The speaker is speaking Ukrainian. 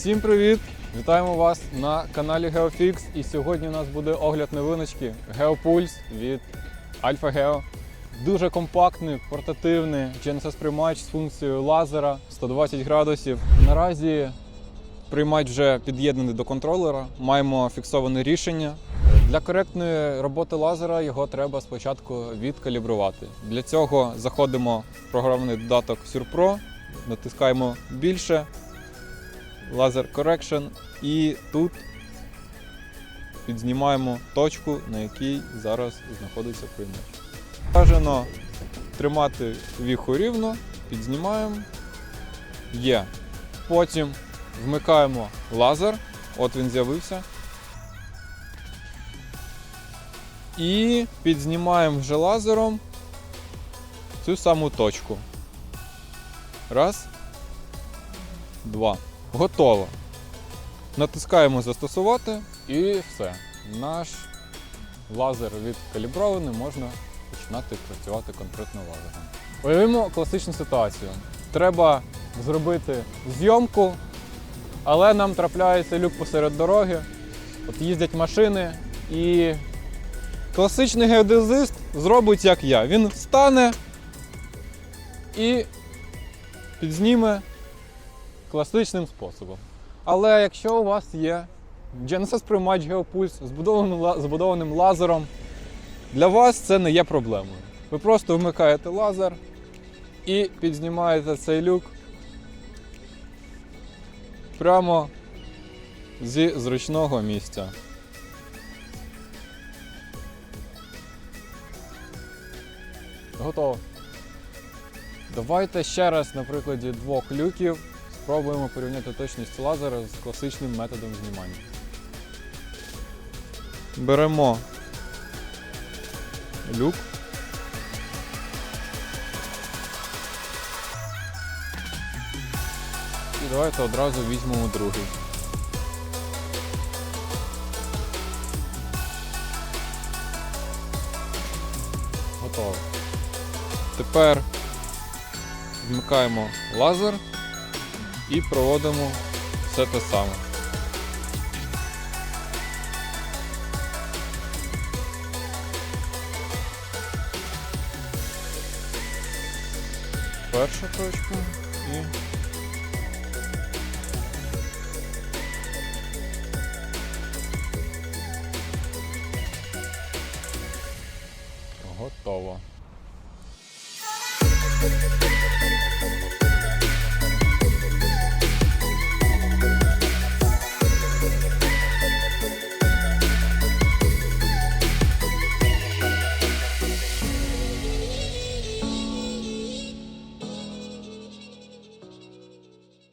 Всім привіт! Вітаємо вас на каналі GeoFix. І сьогодні у нас буде огляд новиночки GeoPulse від Alpha Geo. Дуже компактний, портативний GNSS приймач з функцією лазера 120 градусів. Наразі приймач вже під'єднаний до контролера. Маємо фіксоване рішення. Для коректної роботи лазера його треба спочатку відкалібрувати. Для цього заходимо в програмний додаток SurPro, натискаємо більше, Laser Correction і тут підзнімаємо точку, на якій зараз знаходиться приймач. Бажано тримати віху рівно, підзнімаємо. Є. Потім вмикаємо лазер, от він з'явився. І підзнімаємо вже лазером цю саму точку. Раз. Два. Готово. Натискаємо застосувати і все. Наш лазер відкалібрований, можна починати працювати конкретно лазером. Уявімо класичну ситуацію. Треба зробити зйомку, але нам трапляється люк посеред дороги. От їздять машини і класичний геодезист зробить як я. Він встане і підзніме класичним способом. Але якщо у вас є Genesis приймач GeoPulse збудованим, збудованим лазером, для вас це не є проблемою. Ви просто вмикаєте лазер і підзнімаєте цей люк прямо зі зручного місця. Готово. Давайте ще раз на прикладі двох люків спробуємо порівняти точність лазера з класичним методом знімання. Беремо люк. І давайте одразу візьмемо другий. Готово. Тепер вмикаємо лазер і проводимо все те саме. Першу точку і готово.